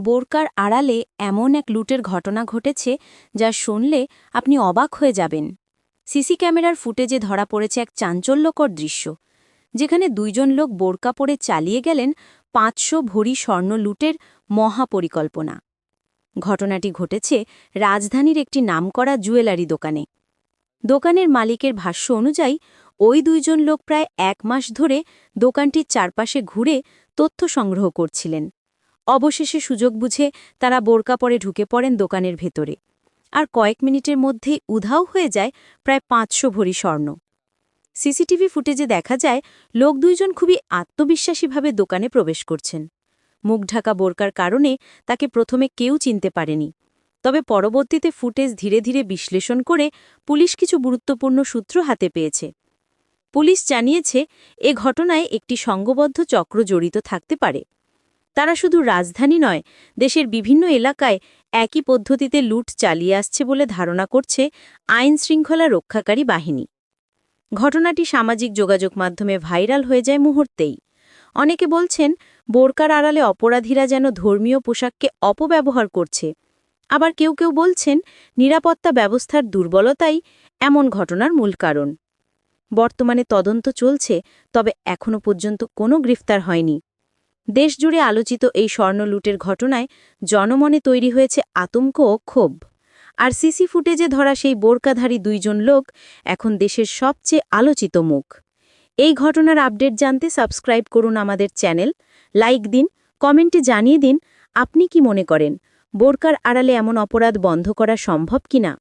বোরকার আড়ালে এমন এক লুটের ঘটনা ঘটেছে যা শুনলে আপনি অবাক হয়ে যাবেন। সিসি ক্যামেরার ফুটেজে ধরা পড়েছে এক চাঞ্চল্যকর দৃশ্য। যেখানে দুইজন লোক বোরকা পরে চালিয়ে গেলেন পাঁচশো ভরি স্বর্ণ লুটের মহাপরিকল্পনা। ঘটনাটি ঘটেছে রাজধানীর একটি নামকরা জুয়েলারি দোকানে। দোকানের মালিকের ভাষ্য অনুযায়ী, ওই দুইজন লোক প্রায় এক মাস ধরে দোকানটির চারপাশে ঘুরে তথ্য সংগ্রহ করছিলেন। অবশেষে সুযোগ বুঝে তারা বোরকা পরে ঢুকে পড়েন দোকানের ভেতরে। আর কয়েক মিনিটের মধ্যেই উধাও হয়ে যায় প্রায় পাঁচশো ভরি স্বর্ণ। সিসিটিভি ফুটেজে দেখা যায়, লোক দুইজন খুবই আত্মবিশ্বাসীভাবে দোকানে প্রবেশ করছেন। মুখ ঢাকা বোরকার কারণে তাকে প্রথমে কেউ চিনতে পারেনি। তবে পরবর্তীতে ফুটেজ ধীরে ধীরে বিশ্লেষণ করে পুলিশ কিছু গুরুত্বপূর্ণ সূত্র হাতে পেয়েছে। পুলিশ জানিয়েছে, এ ঘটনায় একটি সংঘবদ্ধ চক্র জড়িত থাকতে পারে। তারা শুধু রাজধানী নয়, দেশের বিভিন্ন এলাকায় একই পদ্ধতিতে লুট চালিয়ে আসছে বলে ধারণা করছে আইন শৃঙ্খলা রক্ষাকারী বাহিনী। ঘটনাটি সামাজিক যোগাযোগ মাধ্যমে ভাইরাল হয়ে যায় মুহূর্তেই। অনেকে বলছেন, বোরকার আড়ালে অপরাধীরা যেন ধর্মীয় পোশাককে অপব্যবহার করছে। আবার কেউ কেউ বলছেন, নিরাপত্তা ব্যবস্থার দুর্বলতাই এমন ঘটনার মূল কারণ। বর্তমানে তদন্ত চলছে, তবে এখনও পর্যন্ত কোনো গ্রেফতার হয়নি। দেশজুড়ে আলোচিত এই স্বর্ণ লুটের ঘটনায় জনমনে তৈরি হয়েছে আতঙ্ক ও ক্ষোভ। আর সিসি ফুটেজে ধরা সেই বোরকাধারী দুইজন লোক এখন দেশের সবচেয়ে আলোচিত মুখ। এই ঘটনার আপডেট জানতে সাবস্ক্রাইব করুন আমাদের চ্যানেল, লাইক দিন, কমেন্টে জানিয়ে দিন আপনি কি মনে করেন? বোরকার আড়ালে এমন অপরাধ বন্ধ করা সম্ভব কিনা?